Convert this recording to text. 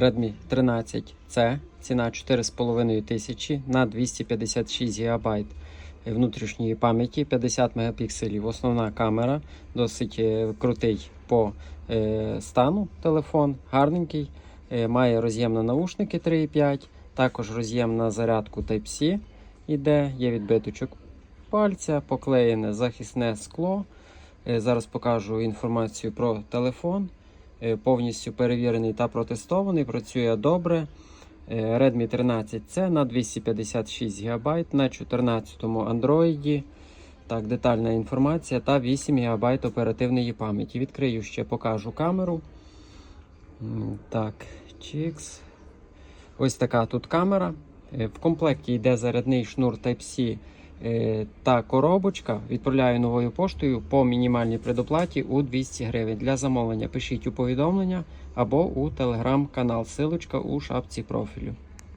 Redmi 13C, ціна 4,5 тисячі на 256 ГБ внутрішньої пам'яті, 50 мегапікселів. Основна камера, досить е, крутий по е, стану телефон, гарненький. Е, Має роз'єм на наушники 3,5, також роз'єм на зарядку Type-C іде, є відбиточок пальця, поклеєне захисне скло. Зараз покажу інформацію про телефон. Е, Повністю перевірений та протестований, працює добре. Е, Redmi 13C на 256 ГБ на 14-му Android. Так, детальна інформація та 8 ГБ оперативної пам'яті. Відкрию ще покажу камеру. Так, чікс. Ось така тут камера. Е, В комплекті йде зарядний шнур Type-C та коробочка. Відправляю новою поштою по мінімальній предоплаті у 200 гривень. Для замовлення пишіть у повідомлення або у телеграм-канал. Силочка у шапці профілю.